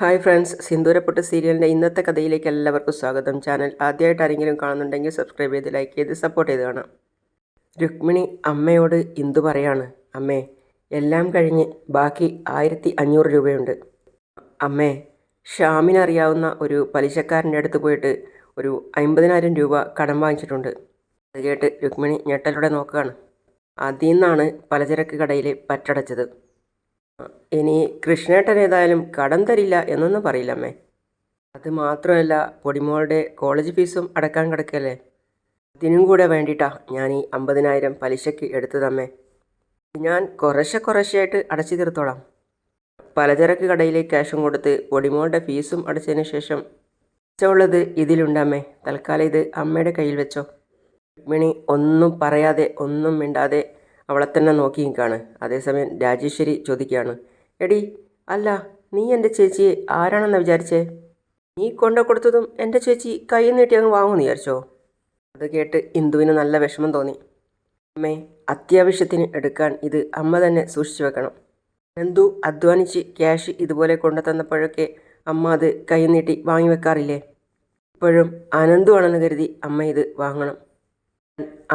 Hi friends സിന്ദൂരപ്പൊട്ട് സീരിയലിന്റെ ഇന്നത്തെ കഥയിലേക്ക് എല്ലാവർക്കും സ്വാഗതം. ചാനൽ ആദ്യമായിട്ട് ആരെങ്കിലും കാണുന്നുണ്ടെങ്കിൽ സബ്സ്ക്രൈബ് ചെയ്ത് ലൈക്ക് ചെയ്ത് സപ്പോർട്ട് ചെയ്ത് കാണാം. രുക്മിണി അമ്മയോട് ഇന്ദു പറയാണ് അമ്മേ എല്ലാം കഴിഞ്ഞ് ബാക്കി ആയിരത്തി അഞ്ഞൂറ് രൂപയുണ്ട്. അമ്മേ ഷ്യാമിനറിയാവുന്ന ഒരു പലിശക്കാരന്റെ അടുത്ത് പോയിട്ട് ഒരു അമ്പതിനായിരം രൂപ കടം വാങ്ങിച്ചിട്ടുണ്ട്. അത് കേട്ട് രുക്മിണി ഞെട്ടലൂടെ നോക്കുകയാണ്. അതിൽ നിന്നാണ് പലചരക്ക് കടയിൽ പറ്റടച്ചത്. ഇനി കൃഷ്ണേട്ടൻ ഏതായാലും കടം തരില്ല എന്നൊന്നും പറയില്ലമ്മേ അത് മാത്രമല്ല പൊടിമോളുടെ കോളേജ് ഫീസും അടക്കാൻ കിടക്കല്ലേ? അതിനും കൂടെ വേണ്ടിയിട്ടാ ഞാൻ ഈ അമ്പതിനായിരം പലിശയ്ക്ക് എടുത്തതമ്മേ ഞാൻ കുറേശ്ശെ കുറേശ്ശെയായിട്ട് അടച്ചു തീർത്തോളാം. പലചരക്ക് കടയിലെ ക്യാഷും കൊടുത്ത് പൊടിമോളുടെ ഫീസും അടച്ചതിന് ശേഷം ഉള്ളത് ഇതിലുണ്ടമ്മേ തൽക്കാലം ഇത് അമ്മയുടെ കയ്യിൽ വെച്ചോ. മിണി ഒന്നും പറയാതെ ഒന്നും മിണ്ടാതെ അവളെ തന്നെ നോക്കി നിൽക്കുകയാണ്. അതേസമയം രാജേശ്വരി ചോദിക്കുകയാണ് എടി അല്ല നീ എന്റെ ചേച്ചിയെ ആരാണെന്ന് വിചാരിച്ചേ? നീ കൊണ്ടു കൊടുത്തതും എന്റെ ചേച്ചി കൈ നീട്ടി അങ്ങ് വാങ്ങുമെന്ന് വിചാരിച്ചോ? അത് കേട്ട് ഇന്ദുവിന് നല്ല വിഷമം തോന്നി. അമ്മേ അത്യാവശ്യത്തിന് എടുക്കാൻ ഇത് അമ്മ തന്നെ സൂക്ഷിച്ചു വെക്കണം. എന്തു അധ്വാനിച്ച് ക്യാഷ് ഇതുപോലെ കൊണ്ടു തന്നപ്പോഴൊക്കെ അമ്മ അത് കൈ നീട്ടി വാങ്ങി വെക്കാറില്ലേ? ഇപ്പോഴും അനന്തുവാണെന്ന് കരുതി അമ്മ ഇത് വാങ്ങണം.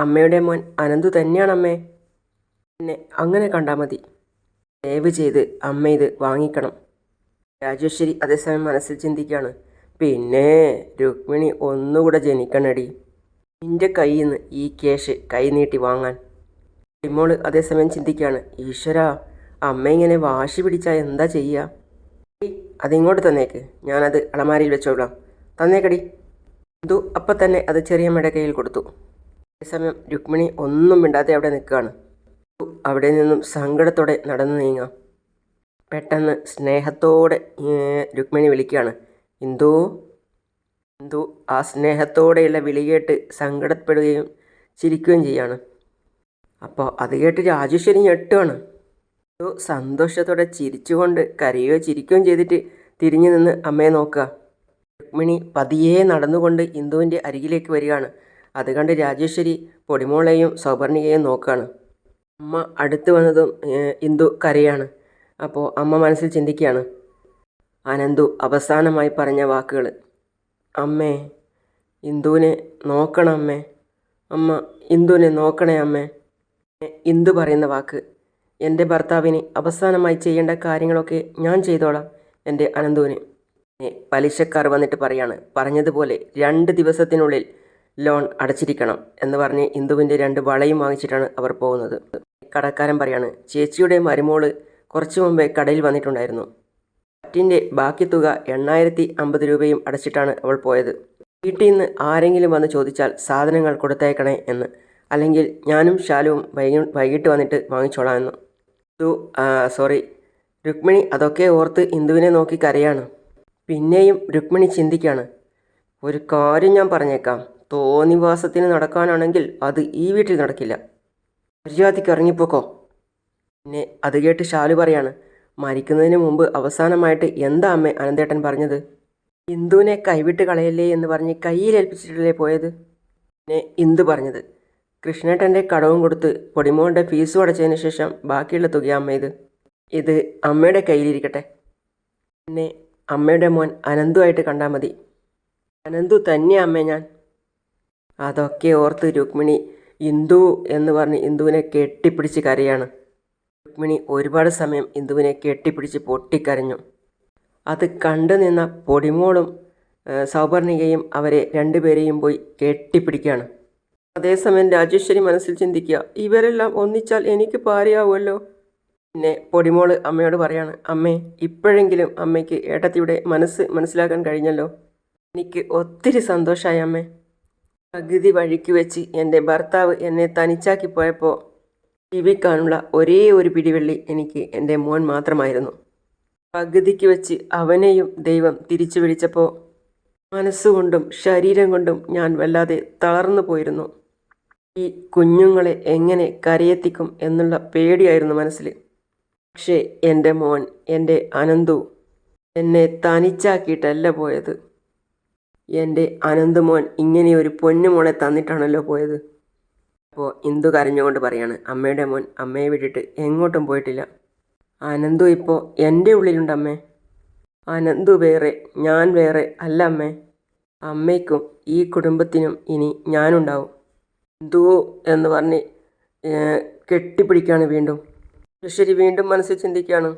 അമ്മയുടെ മോൻ അനന്തു തന്നെയാണ് അമ്മേ പിന്നെ അങ്ങനെ കണ്ടാൽ മതി. ദയവ് ചെയ്ത് അമ്മ ഇത് വാങ്ങിക്കണം. രാജേശ്വരി അതേസമയം മനസ്സിൽ ചിന്തിക്കുകയാണ് പിന്നെ രുക്മിണി ഒന്നുകൂടെ ജനിക്കണടി. നിന്റെ കയ്യിൽ നിന്ന് ഈ കേഷ് കൈ നീട്ടി വാങ്ങാൻ. ടിമോൾ അതേസമയം ചിന്തിക്കുകയാണ് ഈശ്വര അമ്മ ഇങ്ങനെ വാശി പിടിച്ചാൽ എന്താ ചെയ്യുക അതിങ്ങോട്ട് തന്നേക്ക്. ഞാനത് അളമാരിയിൽ വെച്ചോളാം. തന്നേക്കടി. എന്തു? അപ്പം തന്നെ അത് ചെറിയമ്മയുടെ കയ്യിൽ കൊടുത്തു. അതേസമയം രുക്മിണി ഒന്നും മിണ്ടാതെ അവിടെ നിൽക്കുകയാണ്. അവിടെ നിന്നും സങ്കടത്തോടെ നടന്നു നീങ്ങാം. പെട്ടെന്ന് സ്നേഹത്തോടെ രുക്മിണി വിളിക്കുകയാണ്. ഇന്ദു ഇന്ദു ആ സ്നേഹത്തോടെയുള്ള വിളി കേട്ട് സങ്കടപ്പെടുകയും ചിരിക്കുകയും ചെയ്യാണ്. അപ്പോൾ അത് കേട്ട് രാജേശ്വരി ഞെട്ടുകയാണ് ഇന്ദു സന്തോഷത്തോടെ ചിരിച്ചുകൊണ്ട് കരയുകയോ ചിരിക്കുകയും ചെയ്തിട്ട് തിരിഞ്ഞു നിന്ന് അമ്മയെ നോക്കുക. രുക്മിണി പതിയെ നടന്നുകൊണ്ട് ഇന്ദുവിന്റെ അരികിലേക്ക് വരികയാണ്. അത് കണ്ട് രാജേശ്വരി പൊടിമോളെയും സൗപർണികയും നോക്കുകയാണ്. അമ്മ അടുത്ത് വന്നതും ഇന്ദു കരയാണ്. അപ്പോൾ അമ്മ മനസ്സിൽ ചിന്തിക്കുകയാണ്. അനന്തു അവസാനമായി പറഞ്ഞ വാക്കുകൾ അമ്മേ ഇന്ദുവിനെ നോക്കണം അമ്മേ. അമ്മ ഇന്ദുവിനെ നോക്കണേ അമ്മേ. ഇന്ദു പറയുന്ന വാക്ക്. എന്റെ ഭർത്താവിന് അവസാനമായി ചെയ്യേണ്ട കാര്യങ്ങളൊക്കെ ഞാൻ ചെയ്തോളാം എന്റെ അനന്തുവിന്. പലിശക്കാർ വന്നിട്ട് പറയാണ്. പറഞ്ഞതുപോലെ രണ്ട് ദിവസത്തിനുള്ളിൽ ലോൺ അടച്ചിരിക്കണം എന്ന് പറഞ്ഞ് ഇന്ദുവിന്റെ രണ്ട് വളയും വാങ്ങിച്ചിട്ടാണ് അവർ പോകുന്നത്. കടക്കാരൻ പറയാണ് ചേച്ചിയുടെ മരുമോൾ കുറച്ചു മുമ്പേ കടയിൽ വന്നിട്ടുണ്ടായിരുന്നു. പറ്റിന്റെ ബാക്കി തുക എണ്ണായിരത്തി അമ്പത് രൂപയും അടച്ചിട്ടാണ് അവൾ പോയത്. വീട്ടിൽ നിന്ന് ആരെങ്കിലും വന്ന് ചോദിച്ചാൽ സാധനങ്ങൾ കൊടുത്തേക്കണേ എന്ന്. അല്ലെങ്കിൽ ഞാനും ശാലുവും വൈകി വൈകിട്ട് വന്നിട്ട് വാങ്ങിച്ചോളാം എന്ന് ഇന്ദു സോറി. രുക്മിണി അതൊക്കെ ഓർത്ത് ഇന്ദുവിനെ നോക്കി കരയാണ്. പിന്നെയും രുക്മിണി ചിന്തിക്കുകയാണ് ഒരു കാര്യം ഞാൻ പറഞ്ഞേക്കാം. തോന്നിവാസത്തിന് നടക്കാനാണെങ്കിൽ അത് ഈ വീട്ടിൽ നടക്കില്ല. മര്യാദയ്ക്ക് ഇറങ്ങിപ്പോക്കോ? പിന്നെ അത് കേട്ട് ഷാലു പറയാണ് മരിക്കുന്നതിന് മുമ്പ് അവസാനമായിട്ട് എന്താ അമ്മ അനന്തേട്ടൻ പറഞ്ഞത്? ഇന്ദുവിനെ കൈവിട്ട് കളയല്ലേ എന്ന് പറഞ്ഞ് കയ്യിലേൽപ്പിച്ചിട്ടല്ലേ പോയത്? പിന്നെ ഇന്ദു പറഞ്ഞത് കൃഷ്ണേട്ടന്റെ കടവും കൊടുത്ത് പൊടിമോളുടെ ഫീസും അടച്ചതിന് ശേഷം ബാക്കിയുള്ള തുക അമ്മ ഇത് ഇത് അമ്മയുടെ കയ്യിലിരിക്കട്ടെ. പിന്നെ അമ്മയുടെ മോൻ അനന്തുമായിട്ട് കണ്ടാൽ മതി അനന്തു തന്നെ അമ്മ ഞാൻ. അതൊക്കെ ഓർത്ത് രുക്മിണി ഇന്ദു എന്ന് പറഞ്ഞ് ഇന്ദുവിനെ കെട്ടിപ്പിടിച്ച് കരയാണ്. രുക്മിണി ഒരുപാട് സമയം ഇന്ദുവിനെ കെട്ടിപ്പിടിച്ച് പൊട്ടിക്കരഞ്ഞു. അത് കണ്ടു നിന്ന പൊടിമോളും സൗപർണികയും അവരെ രണ്ടുപേരെയും പോയി കെട്ടിപ്പിടിക്കുകയാണ് അതേസമയം രാജേശ്വരി മനസ്സിൽ ചിന്തിക്കുക ഇവരെല്ലാം ഒന്നിച്ചാൽ എനിക്ക് പാരയാവുമല്ലോ പിന്നെ പൊടിമോൾ അമ്മയോട് പറയാണ് അമ്മേ ഇപ്പോഴെങ്കിലും അമ്മയ്ക്ക് ഏട്ടത്തിയുടെ മനസ്സ് മനസ്സിലാക്കാൻ കഴിഞ്ഞല്ലോ. എനിക്ക് ഒത്തിരി സന്തോഷമായി അമ്മേ. പകുതി വഴിക്ക് വെച്ച് എന്റെ ഭർത്താവ് എന്നെ തനിച്ചാക്കി പോയപ്പോൾ ജീവിക്കാനുള്ള ഒരേ ഒരു പിടിവെള്ളി എനിക്ക് എന്റെ മോൻ മാത്രമായിരുന്നു. പകുതിക്ക് വെച്ച് അവനെയും ദൈവം തിരിച്ചു വിളിച്ചപ്പോൾ മനസ്സുകൊണ്ടും ശരീരം കൊണ്ടും ഞാൻ വല്ലാതെ തളർന്നു പോയിരുന്നു. ഈ കുഞ്ഞുങ്ങളെ എങ്ങനെ കരയെത്തിക്കും എന്നുള്ള പേടിയായിരുന്നു മനസ്സിൽ. പക്ഷേ എന്റെ മോൻ എന്റെ അനന്തു എന്നെ തനിച്ചാക്കിയിട്ടല്ല പോയത്. എന്റെ അനന്തമോൻ ഇങ്ങനെ ഒരു പൊന്നുമോളെ തന്നിട്ടാണല്ലോ പോയത്. അപ്പോൾ ഇന്ദു കരഞ്ഞുകൊണ്ട് പറയാണ് അമ്മയുടെ മോൻ അമ്മയെ വിട്ടിട്ട് എങ്ങോട്ടും പോയിട്ടില്ല. അനന്തു ഇപ്പോൾ എന്റെ ഉള്ളിലുണ്ട് അമ്മേ. അനന്തു വേറെ ഞാൻ വേറെ അല്ല അമ്മേ. അമ്മയ്ക്കും ഈ കുടുംബത്തിനും ഇനി ഞാനുണ്ടാവും. എന്തോ എന്ന് പറഞ്ഞ് കെട്ടിപ്പിടിക്കുകയാണ് വീണ്ടും. ശരി വീണ്ടും മനസ്സിൽ ചിന്തിക്കുകയാണ്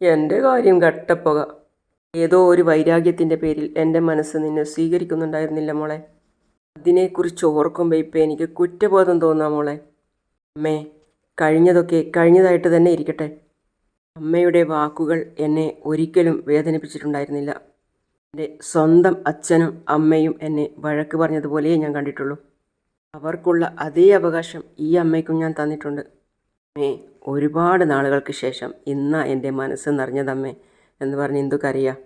എന്റെ കാര്യം കട്ടപ്പുക. ഏതോ ഒരു വൈരാഗ്യത്തിന്റെ പേരിൽ എന്റെ മനസ്സ് നിന്നെ സ്വീകരിക്കുന്നുണ്ടായിരുന്നില്ല മോളെ. അതിനെക്കുറിച്ച് ഓർക്കുമ്പോൾ ഇപ്പം എനിക്ക് കുറ്റബോധം തോന്നാം മോളെ. അമ്മേ കഴിഞ്ഞതൊക്കെ കഴിഞ്ഞതായിട്ട് തന്നെ ഇരിക്കട്ടെ. അമ്മയുടെ വാക്കുകൾ എന്നെ ഒരിക്കലും വേദനിപ്പിച്ചിട്ടുണ്ടായിരുന്നില്ല. എന്റെ സ്വന്തം അച്ഛനും അമ്മയും എന്നെ വഴക്ക് പറഞ്ഞതുപോലെയേ ഞാൻ കണ്ടിട്ടുള്ളൂ. അവർക്കുള്ള അതേ അവകാശം ഈ അമ്മയ്ക്കും ഞാൻ തന്നിട്ടുണ്ട്. അമ്മേ ഒരുപാട് നാളുകൾക്ക് ശേഷം ഇന്നാ എന്റെ മനസ്സ് നിറഞ്ഞതമ്മേ. എന്ന് പറഞ്ഞ് ഇന്ദു കരയുക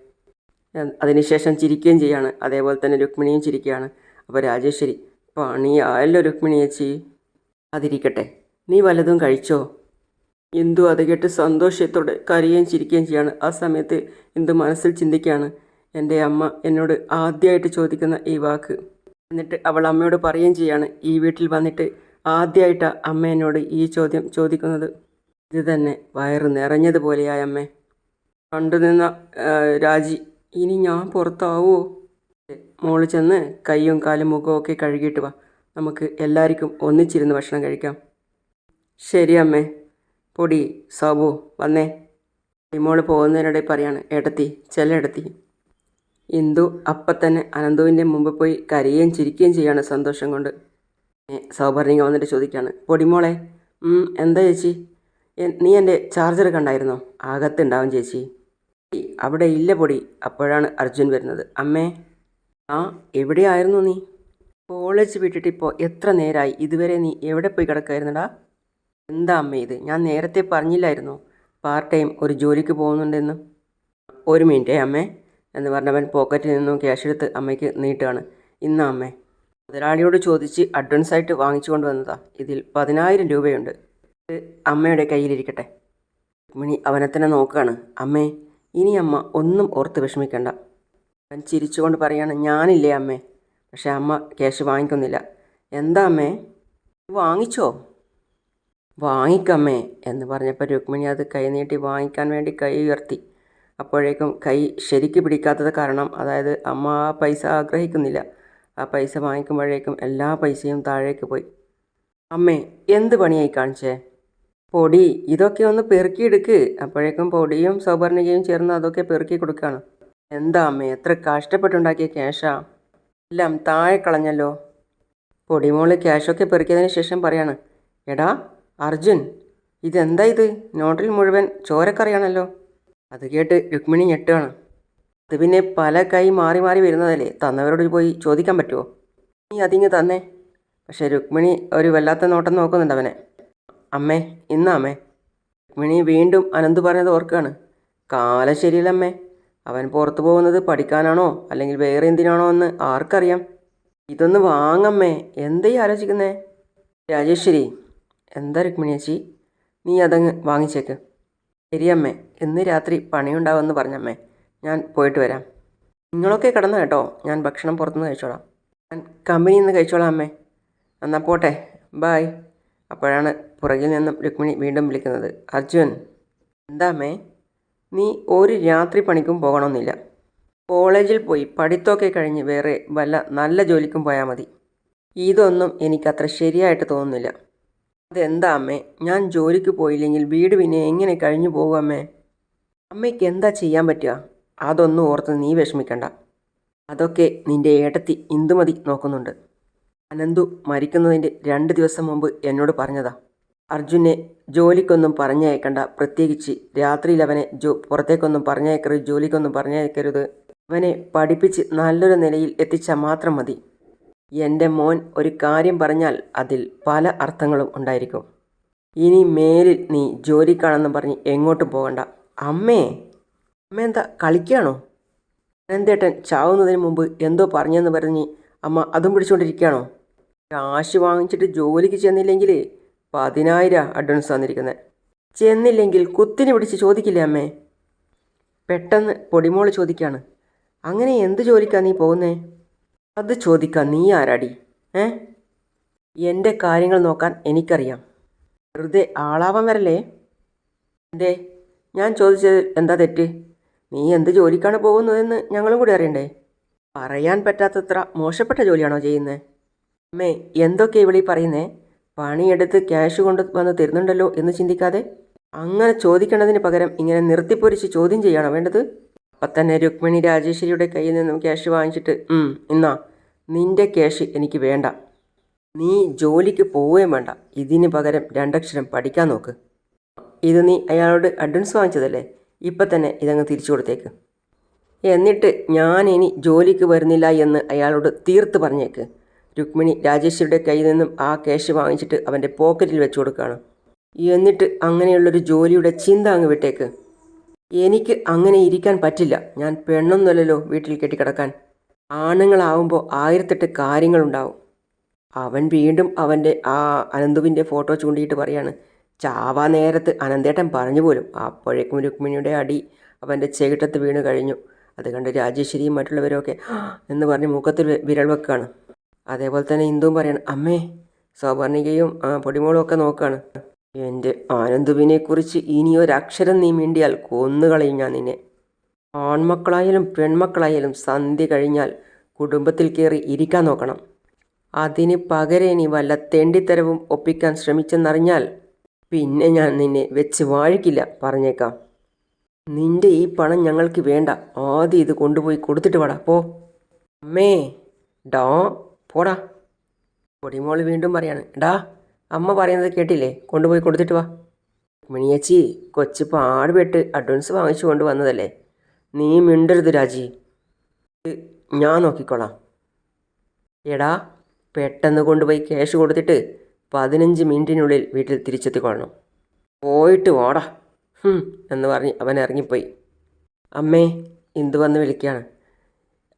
അതിനുശേഷം ചിരിക്കുകയും ചെയ്യാണ്. അതേപോലെ തന്നെ രുക്മിണിയും ചിരിക്കുകയാണ്. അപ്പോൾ രാജേശ്വരി പണിയായല്ലോ രുക്മിണി ചേച്ചി അതിരിക്കട്ടെ. നീ വല്ലതും കഴിച്ചോ? ഇന്ദു അത് കേട്ട് സന്തോഷത്തോടെ കരയുകയും ചിരിക്കുകയും ചെയ്യാണ്. ആ സമയത്ത് ഇന്ദു മനസ്സിൽ ചിന്തിക്കുകയാണ് എന്റെ അമ്മ എന്നോട് ആദ്യമായിട്ട് ചോദിക്കുന്ന ഈ വാക്ക്. എന്നിട്ട് അവൾ അമ്മയോട് പറയുകയും ചെയ്യാണ് ഈ വീട്ടിൽ വന്നിട്ട് ആദ്യമായിട്ടാണ് അമ്മ എന്നോട് ഈ ചോദ്യം ചോദിക്കുന്നത്. ഇത് തന്നെ വയറ് നിറഞ്ഞതുപോലെയായ അമ്മേ. കണ്ടു നിന്ന രാജി. ഇനി ഞാൻ പുറത്താവോ? മോൾ ചെന്ന് കൈയും കാലും മുഖവും ഒക്കെ കഴുകിയിട്ട് വാ. നമുക്ക് എല്ലാവർക്കും ഒന്നിച്ചിരുന്ന് ഭക്ഷണം കഴിക്കാം. ശരി അമ്മേ. പൊടി സാബു വന്നേ. മോൾ പോകുന്നതിനിടെ പറയാണ് ഏട്ടത്തി ചില ഇടത്തി ഇന്ദു അപ്പം തന്നെ അനന്തുവിന്റെ മുമ്പ് പോയി കരയുകയും ചിരിക്കുകയും ചെയ്യാണ് സന്തോഷം കൊണ്ട്. സൗപർണിക വന്നിട്ട് ചോദിക്കുകയാണ് പൊടിമോളെ എന്താ ചേച്ചി? നീ എന്റെ ചാർജർ കണ്ടായിരുന്നോ? അകത്തുണ്ടാവും ചേച്ചി. അവിടെ ഇല്ല പൊടി. അപ്പോഴാണ് അർജുൻ വരുന്നത്. അമ്മേ ആ എവിടെയായിരുന്നു നീ? കോളേജ് വിട്ടിട്ട് ഇപ്പോൾ എത്ര നേരമായി ഇതുവരെ നീ എവിടെ പോയി കിടക്കായിരുന്നടാ എന്താ അമ്മ ഇത്? ഞാൻ നേരത്തെ പറഞ്ഞില്ലായിരുന്നു? പാർട്ട് ടൈം ഒരു ജോലിക്ക് പോകുന്നുണ്ടെന്ന്. ഒരു മിനിറ്റേ അമ്മേ എന്ന് പറഞ്ഞവൻ പോക്കറ്റിൽ നിന്നും ക്യാഷ് എടുത്ത് അമ്മയ്ക്ക് നീട്ടുകയാണ്. ഇന്നാ അമ്മേ. മുതലാളിയോട് ചോദിച്ച് അഡ്വാൻസ് ആയിട്ട് വാങ്ങിച്ചു കൊണ്ടുവന്നതാ ഇതിൽ പതിനായിരം രൂപയുണ്ട്. അമ്മയുടെ കയ്യിലിരിക്കട്ടെ. രുക്മിണി അവനെ തന്നെ നോക്കുകയാണ്. അമ്മേ ഇനി അമ്മ ഒന്നും ഓർത്ത് വിഷമിക്കണ്ട. ഞാൻ ചിരിച്ചുകൊണ്ട് പറയാണ് ഞാനില്ലേ അമ്മേ? പക്ഷെ അമ്മ ക്യാഷ് വാങ്ങിക്കുന്നില്ല. എന്താ അമ്മേ? വാങ്ങിച്ചോ? വാങ്ങിക്കമ്മേ എന്ന് പറഞ്ഞപ്പോൾ രുക്മിണി അത് കൈ നീട്ടി വാങ്ങിക്കാൻ വേണ്ടി കൈ ഉയർത്തി. അപ്പോഴേക്കും കൈ ശരിക്ക് പിടിക്കാത്തത് കാരണം അതായത് അമ്മ ആ പൈസ ആഗ്രഹിക്കുന്നില്ല. ആ പൈസ വാങ്ങിക്കുമ്പോഴേക്കും എല്ലാ പൈസയും താഴേക്ക് പോയി. അമ്മേ എന്ത് പണിയായി കാണിച്ചേ? പൊടി ഇതൊക്കെ ഒന്ന് പെറുക്കിയെടുക്ക്. അപ്പോഴേക്കും പൊടിയും സൗപർണികയും ചേർന്ന് അതൊക്കെ പെറുക്കി കൊടുക്കുകയാണ് എന്താ അമ്മേ എത്ര കഷ്ടപ്പെട്ടുണ്ടാക്കിയ ക്യാഷാ? എല്ലാം താഴെ കളഞ്ഞല്ലോ. പൊടിമോൾ ക്യാഷൊക്കെ പെറുക്കിയതിന് ശേഷം പറയാണ് എടാ അർജുൻ ഇതെന്താ ഇത്? നോട്ടിൽ മുഴുവൻ ചോരക്കറിയാണല്ലോ. അത് കേട്ട് രുക്മിണി ഞെട്ടുകയാണ് അത് പിന്നെ പല കൈ മാറി മാറി വരുന്നതല്ലേ? തന്നവരോട് പോയി ചോദിക്കാൻ പറ്റുമോ നീ അതിങ്ങ് തന്നെ. പക്ഷേ രുക്മിണി ഒരു വല്ലാത്ത നോട്ടം നോക്കുന്നുണ്ട് അവനെ. അമ്മേ ഇന്നാമേ രുക്മിണി വീണ്ടും അനന്ത് പറഞ്ഞത് ഓർക്കാണ്. കാലം ശരിയല്ലമ്മേ. അവൻ പുറത്തു പോകുന്നത് പഠിക്കാനാണോ അല്ലെങ്കിൽ വേറെ എന്തിനാണോ എന്ന് ആർക്കറിയാം. ഇതൊന്ന് വാങ്ങമ്മേ. എന്തായി ആലോചിക്കുന്നേ? രാജേശ്വരി എന്താ രുക്മിണിയേച്ചി നീ അതങ്ങ് വാങ്ങിച്ചേക്ക്. ശരിയമ്മേ. ഇന്ന് രാത്രി പണിയുണ്ടാവുമെന്ന് പറഞ്ഞമ്മേ. ഞാൻ പോയിട്ട് വരാം. നിങ്ങളൊക്കെ കിടന്നു കേട്ടോ. ഞാൻ ഭക്ഷണം പുറത്തുനിന്ന് കഴിച്ചോളാം. ഞാൻ കമ്പനിയിൽ നിന്ന് കഴിച്ചോളാം അമ്മേ. എന്നാൽ പോട്ടെ. ബായ് അപ്പോഴാണ് പുറകിൽ നിന്നും രുക്മിണി വീണ്ടും വിളിക്കുന്നത്. അർജുൻ എന്താ അമ്മേ? നീ ഒരു രാത്രി പണിക്കും പോകണമെന്നില്ല. കോളേജിൽ പോയി പഠിത്തമൊക്കെ കഴിഞ്ഞ് വേറെ വല്ല നല്ല ജോലിക്കും പോയാൽ മതി. ഇതൊന്നും എനിക്കത്ര ശരിയായിട്ട് തോന്നുന്നില്ല. അതെന്താ അമ്മേ? ഞാൻ ജോലിക്ക് പോയില്ലെങ്കിൽ വീട് പിന്നെ എങ്ങനെ കഴിഞ്ഞു പോകും അമ്മേ? അമ്മയ്ക്ക് എന്താ ചെയ്യാൻ പറ്റുക? അതൊന്നും ഓർത്ത് നീ വിഷമിക്കണ്ട. അതൊക്കെ നിന്റെ ഏട്ടത്തി ഇന്ദുമതി നോക്കുന്നുണ്ട്. അനന്തു മരിക്കുന്നതിന്റെ രണ്ട് ദിവസം മുമ്പ് എന്നോട് പറഞ്ഞതാ. അർജുനെ ജോലിക്കൊന്നും പറഞ്ഞയക്കണ്ട പ്രത്യേകിച്ച് രാത്രിയിൽ അവനെ ജോ പുറത്തേക്കൊന്നും പറഞ്ഞയക്കരുത് ജോലിക്കൊന്നും പറഞ്ഞയക്കരുത്. അവനെ പഠിപ്പിച്ച് നല്ലൊരു നിലയിൽ എത്തിച്ചാൽ മാത്രം മതി. എന്റെ മോൻ ഒരു കാര്യം പറഞ്ഞാൽ അതിൽ പല അർത്ഥങ്ങളും ഉണ്ടായിരിക്കും. ഇനി മേലിൽ നീ ജോലിക്കാണെന്ന് പറഞ്ഞ് എങ്ങോട്ടും പോകണ്ട. അമ്മേ! അമ്മ എന്താ കളിക്കുകയാണോ അനന്തേട്ടൻ ചാവുന്നതിന് മുമ്പ് എന്തോ പറഞ്ഞെന്ന് പറഞ്ഞ് അമ്മ അതും പിടിച്ചുകൊണ്ടിരിക്കുകയാണോ കാശ് വാങ്ങിച്ചിട്ട് ജോലിക്ക് ചെന്നില്ലെങ്കിൽ പതിനായിരം അഡ്വാൻസ് തന്നിരിക്കുന്നത് ചെന്നില്ലെങ്കിൽ കുത്തിന് പിടിച്ച് ചോദിക്കില്ലേ അമ്മേ? പെട്ടെന്ന് പൊടിമോൾ ചോദിക്കുകയാണ് അങ്ങനെ എന്ത് ജോലിക്കാ നീ പോകുന്നേ? അത് ചോദിക്കാൻ നീ ആരാടി? ഏ? എന്റെ കാര്യങ്ങൾ നോക്കാൻ എനിക്കറിയാം. വെറുതെ ആളാവാൻ വരല്ലേ? എന്തേ? ഞാൻ ചോദിച്ചത് എന്താ തെറ്റ്? നീ എന്ത് ജോലിക്കാണ് പോകുന്നതെന്ന് ഞങ്ങളും കൂടി അറിയണ്ടേ? പറയാൻ പറ്റാത്തത്ര മോശപ്പെട്ട ജോലിയാണോ ചെയ്യുന്നത് അമ്മേ എന്തൊക്കെ ഇവിളി പറയുന്നേ? പണിയെടുത്ത് ക്യാഷ് കൊണ്ട് വന്ന് തരുന്നുണ്ടല്ലോ എന്ന് ചിന്തിക്കാതെ അങ്ങനെ ചോദിക്കേണ്ടതിന് പകരം ഇങ്ങനെ നിർത്തിപ്പൊരിച്ച് ചോദ്യം ചെയ്യണം വേണ്ടത്? അപ്പം തന്നെ രുക്മിണി രാജേശ്വരിയുടെ കയ്യിൽ നിന്നും ക്യാഷ് വാങ്ങിച്ചിട്ട് ഇന്നാ നിന്റെ ക്യാഷ് എനിക്ക് വേണ്ട. നീ ജോലിക്ക് പോവുകയും വേണ്ട. ഇതിന് പകരം രണ്ടക്ഷരം പഠിക്കാൻ നോക്ക്. ഇത് നീ അയാളോട് അഡ്വാൻസ് വാങ്ങിച്ചതല്ലേ? ഇപ്പം തന്നെ ഇതങ്ങ് തിരിച്ചു കൊടുത്തേക്ക്. എന്നിട്ട് ഞാൻ ഇനി ജോലിക്ക് വരുന്നില്ല എന്ന് അയാളോട് തീർത്ത് പറഞ്ഞേക്ക്. രുക്മിണി രാജേശ്വരിയുടെ കയ്യിൽ നിന്നും ആ ക്യാഷ് വാങ്ങിച്ചിട്ട് അവന്റെ പോക്കറ്റിൽ വെച്ചു കൊടുക്കുകയാണ്. എന്നിട്ട് അങ്ങനെയുള്ളൊരു ജോലിയുടെ ചിന്ത അങ്ങ് വിട്ടേക്ക്. എനിക്ക് അങ്ങനെ ഇരിക്കാൻ പറ്റില്ല. ഞാൻ പെണ്ണൊന്നുമല്ലല്ലോ വീട്ടിൽ കെട്ടിക്കിടക്കാൻ. ആണുങ്ങളാവുമ്പോൾ ആയിരത്തെട്ട് കാര്യങ്ങളുണ്ടാവും. അവൻ വീണ്ടും അവന്റെ ആ അനന്തുവിന്റെ ഫോട്ടോ ചൂണ്ടിയിട്ട് പറയാണ് ചാവാ നേരത്ത് അനന്തേട്ടൻ പറഞ്ഞു പോലും. അപ്പോഴേക്കും രുക്മിണിയുടെ അടി അവന്റെ ചെകിട്ടത്ത് വീണ് കഴിഞ്ഞു. അത് കണ്ട് രാജേശ്വരിയും മറ്റുള്ളവരൊക്കെ എന്ന് പറഞ്ഞ് മുഖത്തിൽ വിരൽ വെക്കാണ് അതേപോലെ തന്നെ ഇന്ദുവും പറയാണ് അമ്മേ സ്വർണികയും ആ, പൊടിമോളും ഒക്കെ നോക്കുകയാണ് എന്റെ ആനന്ദുവിനെക്കുറിച്ച് ഇനിയൊരക്ഷരം നീ മിണ്ടിയാൽ കൊന്നുകളയും ഞാൻ നിന്നെ. ആൺമക്കളായാലും പെൺമക്കളായാലും സന്ധ്യ കഴിഞ്ഞാൽ കുടുംബത്തിൽ കയറി ഇരിക്കാൻ നോക്കണം. അതിന് പകരം ഇനി വല്ല തെണ്ടിത്തരവും ഒപ്പിക്കാൻ ശ്രമിച്ചെന്നറിഞ്ഞാൽ പിന്നെ ഞാൻ നിന്നെ വെച്ച് വാഴിക്കില്ല പറഞ്ഞേക്കാം. നിന്റെ ഈ പണം ഞങ്ങൾക്ക് വേണ്ട. ആദ്യം ഇത് കൊണ്ടുപോയി കൊടുത്തിട്ട് വാടാ പോ. അമ്മേ ഡാ പോടാ. പൊടിമോൾ വീണ്ടും പറയാണ്. ഡാ അമ്മ പറയുന്നത് കേട്ടില്ലേ? കൊണ്ടുപോയി കൊടുത്തിട്ട് വാ. മിണിയച്ചി കൊച്ചു പാടുപെട്ട് അഡ്വാൻസ് വാങ്ങിച്ചു കൊണ്ട് വന്നതല്ലേ നീ മിണ്ടരുത് രാജി. ഞാൻ നോക്കിക്കോളാം. എടാ പെട്ടെന്ന് കൊണ്ടുപോയി ക്യാഷ് കൊടുത്തിട്ട് പതിനഞ്ച് മിനിറ്റിനുള്ളിൽ വീട്ടിൽ തിരിച്ചെത്തിക്കൊള്ളണം. പോയിട്ട് ഓടാ എന്ന് പറഞ്ഞ് അവൻ ഇറങ്ങിപ്പോയി. അമ്മേ ഇന്ദു വന്ന് വിളിക്കുകയാണ്.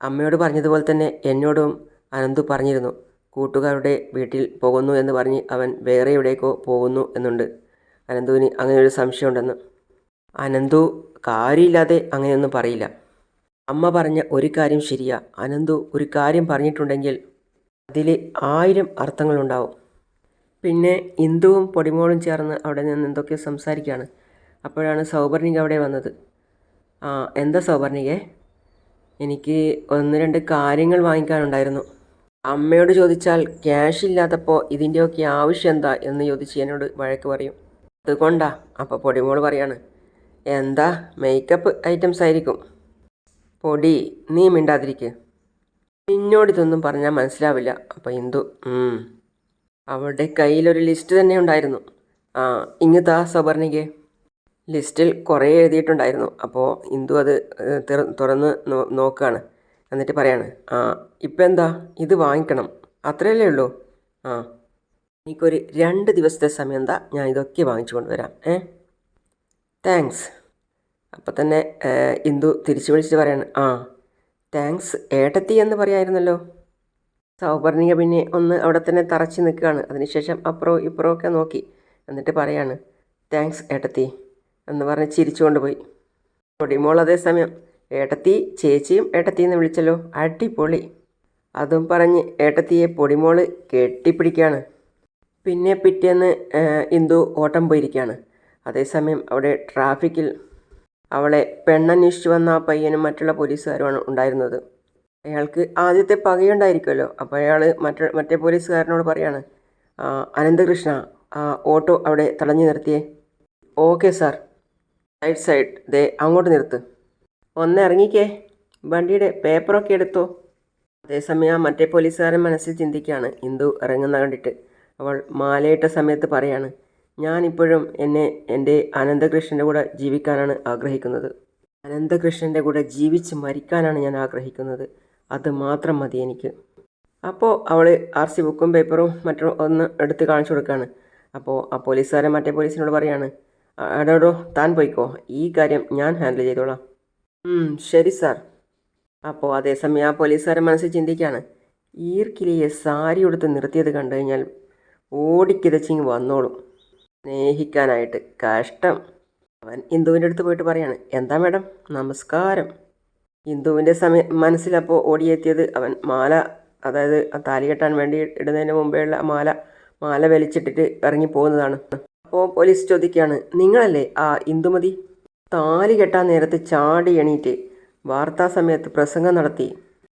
അമ്മയോട് പറഞ്ഞതുപോലെ തന്നെ എന്നോടും അനന്തു പറഞ്ഞിരുന്നു. കൂട്ടുകാരുടെ വീട്ടിൽ പോകുന്നു എന്ന് പറഞ്ഞ് അവൻ വേറെ എവിടേക്കോ പോകുന്നു എന്നുണ്ട്. അനന്തുവിന് അങ്ങനെ ഒരു സംശയമുണ്ടെന്ന്. അനന്തു കാര്യമില്ലാതെ അങ്ങനെയൊന്നും പറയില്ല. അമ്മ പറഞ്ഞ ഒരു കാര്യം ശരിയാ. അനന്തു ഒരു കാര്യം പറഞ്ഞിട്ടുണ്ടെങ്കിൽ അതിൽ ആയിരം അർത്ഥങ്ങളുണ്ടാവും. പിന്നെ ഇന്ദുവും പൊടിമോളും ചേർന്ന് അവിടെ നിന്ന് എന്തൊക്കെയോ സംസാരിക്കുകയാണ്. അപ്പോഴാണ് സൗപർണിക അവിടെ വന്നത്. ആ എന്താ സൗപർണികേ? എനിക്ക് ഒന്ന് രണ്ട് കാര്യങ്ങൾ വാങ്ങിക്കാനുണ്ടായിരുന്നു. അമ്മയോട് ചോദിച്ചാൽ ക്യാഷ് ഇല്ലാത്തപ്പോൾ ഇതിന്റെയൊക്കെ ആവശ്യം എന്താ എന്ന് ചോദിച്ച് എന്നോട് വഴക്ക് പറയും. അതുകൊണ്ടാ അപ്പോൾ പൊടിമോൾ പറയാണ്. എന്താ മേക്കപ്പ് ഐറ്റംസ് ആയിരിക്കും. പൊടി നീ മിണ്ടാതിരിക്കുക നിന്നോട് ഇതൊന്നും പറഞ്ഞാൽ മനസ്സിലാവില്ല. അപ്പോൾ ഉം. അവളുടെ കയ്യിലൊരു ലിസ്റ്റ് തന്നെ ഉണ്ടായിരുന്നു. ആ ഇങ്ങത്താ സബർണിക്ക് ലിസ്റ്റിൽ കുറേ എഴുതിയിട്ടുണ്ടായിരുന്നു. അപ്പോൾ ഇന്ദു അത് തുറന്ന് നോക്കുകയാണ് എന്നിട്ട് പറയാണ് ആ ഇപ്പം എന്താ ഇത് വാങ്ങിക്കണം. അത്രയല്ലേ ഉള്ളൂ. ആ. എനിക്കൊരു രണ്ട് ദിവസത്തെ സമയം എന്താ? ഞാൻ ഇതൊക്കെ വാങ്ങിച്ചു കൊണ്ടുവരാം. ഏ? താങ്ക്സ്. അപ്പം തന്നെ ഇന്ദു തിരിച്ചു വിളിച്ചിട്ട് പറയാണ് ആ താങ്ക്സ് ഏട്ടത്തി എന്ന് പറയായിരുന്നല്ലോ? സൗപർണിക പിന്നെ ഒന്ന് അവിടെ തന്നെ തറച്ച് നിൽക്കുകയാണ്. അതിനുശേഷം അപ്പുറവും ഇപ്പുറവും ഒക്കെ നോക്കി എന്നിട്ട് പറയാണ് താങ്ക്സ് ഏട്ടത്തി എന്ന് പറഞ്ഞ് ചിരിച്ചുകൊണ്ട് പോയി പൊടിമോൾ അതേസമയം ഏട്ടത്തി ചേച്ചിയും ഏട്ടത്തി എന്ന് വിളിച്ചല്ലോ. അടിപൊളി. അതും പറഞ്ഞ് ഏട്ടത്തിയെ പൊടിമോൾ കെട്ടിപ്പിടിക്കുകയാണ് പിന്നെ പിറ്റേന്ന് ഇന്ദു ഓട്ടം പോയിരിക്കുകയാണ് അതേസമയം അവിടെ ട്രാഫിക്കിൽ അവളെ പെണ്ണന്വേഷിച്ചു വന്ന ആ പയ്യനും മറ്റുള്ള പോലീസുകാരുമാണ് ഉണ്ടായിരുന്നത്. അയാൾക്ക് ആദ്യത്തെ പകയുണ്ടായിരിക്കുമല്ലോ. അപ്പോൾ അയാൾ മറ്റ മറ്റേ പോലീസുകാരനോട് പറയാണ് അനന്തകൃഷ്ണ ഓട്ടോ അവിടെ തടഞ്ഞു നിർത്തിയേ. Okay sir. Side side. ദേ അങ്ങോട്ട് നിർത്ത്. ഒന്ന് ഇറങ്ങിക്കേ വണ്ടിയുടെ പേപ്പറൊക്കെ എടുത്തോ. അതേസമയം മറ്റേ പോലീസുകാരൻ മനസ്സിൽ ചിന്തിക്കുകയാണ്. ഇന്ദു ഇറങ്ങുന്ന കണ്ടിട്ട്. അവൾ മാലയിട്ട സമയത്ത് പറയാണ് ഞാനിപ്പോഴും എന്നെ എന്റെ അനന്തകൃഷ്ണന്റെ കൂടെ ജീവിക്കാനാണ് ആഗ്രഹിക്കുന്നത്. അനന്തകൃഷ്ണന്റെ കൂടെ ജീവിച്ച് മരിക്കാനാണ് ഞാൻ ആഗ്രഹിക്കുന്നത്. അത് മാത്രം മതി എനിക്ക്. അപ്പോൾ അവൾ ആർ സി ബുക്കും പേപ്പറും മറ്റും ഒന്ന് എടുത്ത് കാണിച്ചു കൊടുക്കുകയാണ്. അപ്പോൾ ആ പോലീസുകാരൻ മറ്റേ പോലീസിനോട് പറയാണ് അടോടോ താൻ പോയിക്കോ. ഈ കാര്യം ഞാൻ ഹാൻഡിൽ ചെയ്തോളാം. "ഉം, ശരി സാർ. അപ്പോൾ അതേസമയം ആ പോലീസുകാരൻ മനസ്സിൽ ചിന്തിക്കുകയാണ് ഈർക്കിലിയെ സാരി ഉടുത്ത് നിർത്തിയത് കണ്ടു കഴിഞ്ഞാൽ ഓടിക്കിതച്ചിങ് വന്നോളും. സ്നേഹിക്കാനായിട്ട് കഷ്ടം. അവൻ ഇന്ദുവിന്റെ അടുത്ത് പോയിട്ട് പറയാണ് എന്താ മേഡം? നമസ്കാരം. ഇന്ദുവിന്റെ സമയ മനസ്സിലപ്പോൾ ഓടിയെത്തിയത് അവൻ മാല അതായത് ആ താലി കെട്ടാൻ വേണ്ടി ഇടുന്നതിന് മുമ്പേയുള്ള മാല മാല വലിച്ചിട്ടിട്ട് ഇറങ്ങി പോകുന്നതാണ്. അപ്പോൾ പോലീസ് ചോദിക്കുകയാണ് നിങ്ങളല്ലേ ആ ഇന്ദുമതി? താലി കെട്ടാൻ നേരത്ത് ചാടി എണീറ്റ് വാർത്താ സമയത്ത് പ്രസംഗം നടത്തി.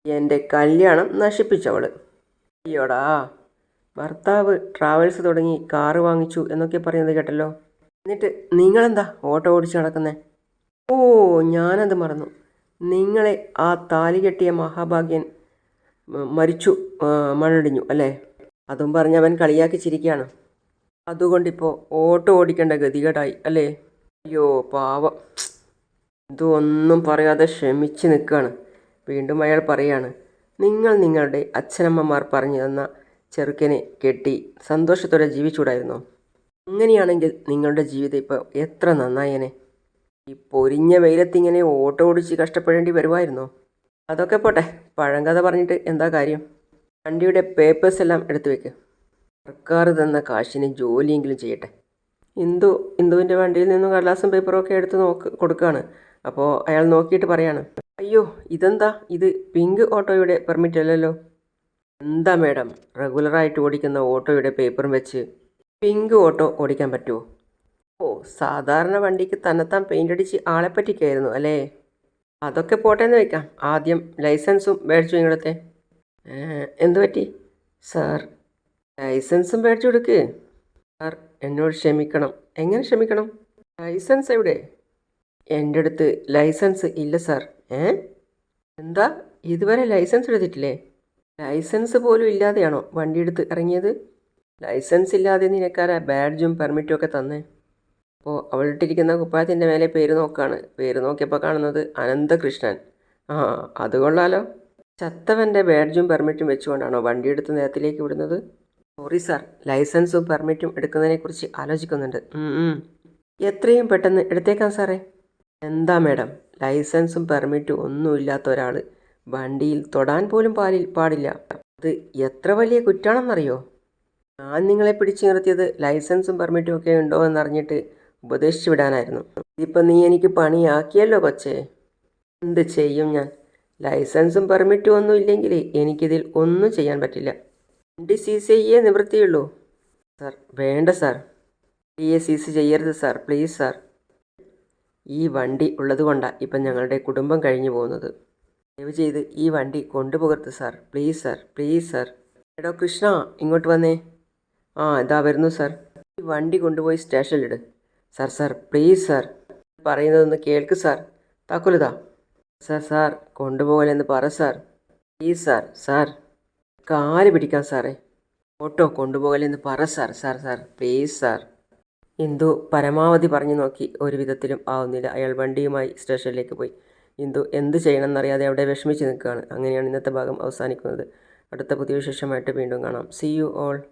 എന്റെ കല്യാണം നശിപ്പിച്ചവൾ അയ്യോടാ ഭർത്താവ് ട്രാവൽസ് തുടങ്ങി കാറ് വാങ്ങിച്ചു എന്നൊക്കെ പറയുന്നത് കേട്ടല്ലോ. എന്നിട്ട് നിങ്ങളെന്താ ഓട്ടോ ഓടിച്ച് നടക്കുന്നേ? ഓ ഞാനത് മറന്നു. നിങ്ങളെ ആ താലി കെട്ടിയ മഹാഭാഗ്യൻ മരിച്ചു മണ്ണിടിഞ്ഞു അല്ലേ? അതും പറഞ്ഞ് അവൻ കളിയാക്കി ചിരിക്കുകയാണ്. അതുകൊണ്ടിപ്പോൾ ഓട്ടോ ഓടിക്കേണ്ട ഗതികേടായി അല്ലേ? അയ്യോ പാവം. ഇതൊന്നും പറയാതെ ക്ഷമിച്ച് നിൽക്കുകയാണ്. വീണ്ടും അയാൾ പറയാണ് നിങ്ങൾ നിങ്ങളുടെ അച്ഛനമ്മമാർ പറഞ്ഞു തന്ന ചെറുക്കനെ കെട്ടി സന്തോഷത്തോടെ ജീവിച്ചൂടായിരുന്നോ അങ്ങനെയാണെങ്കിൽ നിങ്ങളുടെ ജീവിതം ഇപ്പോൾ എത്ര നന്നായേനെ ഈ പൊരിഞ്ഞ വെയിലത്തിങ്ങനെ ഓട്ടോ ഓടിച്ച് കഷ്ടപ്പെടേണ്ടി വരുമായിരുന്നോ? അതൊക്കെ പോട്ടെ പഴങ്കഥ പറഞ്ഞിട്ട് എന്താ കാര്യം? വണ്ടിയുടെ പേപ്പേഴ്സ് എല്ലാം എടുത്തു വെക്ക്. സർക്കാർ തന്ന കാശിന് ജോലിയെങ്കിലും ചെയ്യട്ടെ. ഇന്ദു ഇന്ദുവിന്റെ വണ്ടിയിൽ നിന്നും കടലാസും പേപ്പറും ഒക്കെ എടുത്ത് നോക്ക് കൊടുക്കുകയാണ് അപ്പോൾ അയാൾ നോക്കിയിട്ട് പറയാണ് അയ്യോ ഇതെന്താ? ഇത് പിങ്ക് ഓട്ടോയുടെ പെർമിറ്റ് അല്ലല്ലോ. എന്താ മേഡം? റെഗുലറായിട്ട് ഓടിക്കുന്ന ഓട്ടോയുടെ പേപ്പറും വെച്ച് പിങ്ക് ഓട്ടോ ഓടിക്കാൻ പറ്റുമോ ഓ സാധാരണ വണ്ടിക്ക് തന്നെത്താൻ പെയിന്റ് അടിച്ച് ആളെ പറ്റിക്കായിരുന്നു അല്ലേ? അതൊക്കെ പോട്ടെന്ന് വെക്കാം. ആദ്യം ലൈസൻസും മേടിച്ചു നിങ്ങളത്തെ എന്തു പറ്റി സാർ ലൈസൻസും മേടിച്ചു കൊടുക്ക്. സാർ എന്നോട് ക്ഷമിക്കണം. എങ്ങനെ ക്ഷമിക്കണം? ലൈസൻസ് എവിടെ? എന്റെ അടുത്ത് ലൈസൻസ് ഇല്ല സാർ. ഏ? എന്താ? ഇതുവരെ ലൈസൻസ് എടുത്തിട്ടില്ലേ? ലൈസൻസ് പോലും ഇല്ലാതെയാണോ വണ്ടി എടുത്ത് ഇറങ്ങിയത്? ലൈസൻസ് ഇല്ലാതെ നിനക്കാരാ ബാഡ്ജും പെർമിറ്റും ഒക്കെ തന്നേ? അപ്പോൾ അവളിട്ടിരിക്കുന്ന കുപ്പായത്തിന്റെ മേലെ പേര് നോക്കാണ്. പേര് നോക്കിയപ്പോൾ കാണുന്നത് അനന്തകൃഷ്ണൻ. ആ അത് കൊള്ളാലോ. ചത്തവന്റെ ബാഡ്ജും പെർമിറ്റും വെച്ചുകൊണ്ടാണോ വണ്ടി എടുത്ത് നേരത്തിലേക്ക് വിടുന്നത്? Sorry sir. ലൈസൻസും പെർമിറ്റും എടുക്കുന്നതിനെക്കുറിച്ച് ആലോചിക്കുന്നുണ്ട്. എത്രയും പെട്ടെന്ന് എടുത്തേക്കാം സാറേ. എന്താ മേഡം? ലൈസൻസും പെർമിറ്റും ഒന്നും ഇല്ലാത്ത ഒരാൾ വണ്ടിയിൽ തൊടാൻ പോലും പാലിൽ പാടില്ല. അത് എത്ര വലിയ കുറ്റാണെന്നറിയോ? ഞാൻ നിങ്ങളെ പിടിച്ചു നിർത്തിയത് ലൈസൻസും പെർമിറ്റും ഒക്കെ ഉണ്ടോ എന്നറിഞ്ഞിട്ട് ഉപദേശിച്ചു വിടാനായിരുന്നു. ഇതിപ്പോൾ നീ എനിക്ക് പണിയാക്കിയല്ലോ കൊച്ചേ. എന്ത് ചെയ്യും ഞാൻ? ലൈസൻസും പെർമിറ്റും ഒന്നും ഇല്ലെങ്കിൽ എനിക്കിതിൽ ഒന്നും ചെയ്യാൻ പറ്റില്ല. വണ്ടി സീസ് ചെയ്യേ നിവൃത്തിയുള്ളൂ സാർ വേണ്ട സാർ. വണ്ടിയെ സീസ് ചെയ്യരുത് സാർ പ്ലീസ് സാർ. ഈ വണ്ടി ഉള്ളതുകൊണ്ടാണ് ഇപ്പം ഞങ്ങളുടെ കുടുംബം കഴിഞ്ഞു പോകുന്നത്. ദയവ് ചെയ്ത് ഈ വണ്ടി കൊണ്ടുപോകരുത് sir. Please sir please sir. എടോ കൃഷ്ണ ഇങ്ങോട്ട് വന്നേ. ആ ഇതാ വരുന്നു സാർ. ഈ വണ്ടി കൊണ്ടുപോയി സ്റ്റേഷനിലിട്. Sir sir please sir. പറയുന്നതൊന്ന് കേൾക്ക് സാർ. താക്കോലിതാ. സാർ സാർ കൊണ്ടുപോകലെന്ന് പറ സാർ. Please sir sir. കാൽ പിടിക്കാം സാറേ. ഓട്ടോ കൊണ്ടുപോകലെന്ന് പറ sir sir sir please sir. Indu പരമാവധി പറഞ്ഞു നോക്കി ഒരു വിധത്തിലും ആവുന്നില്ല. അയാൾ വണ്ടിയുമായി സ്റ്റേഷനിലേക്ക് പോയി. ഇന്ദു എന്ത് ചെയ്യണമെന്നറിയാതെ അവിടെ വിഷമിച്ച് നിൽക്കുകയാണ്. അങ്ങനെയാണ് ഇന്നത്തെ ഭാഗം അവസാനിക്കുന്നത്. അടുത്ത പുതിയ വിശേഷമായിട്ട് വീണ്ടും കാണാം. C you all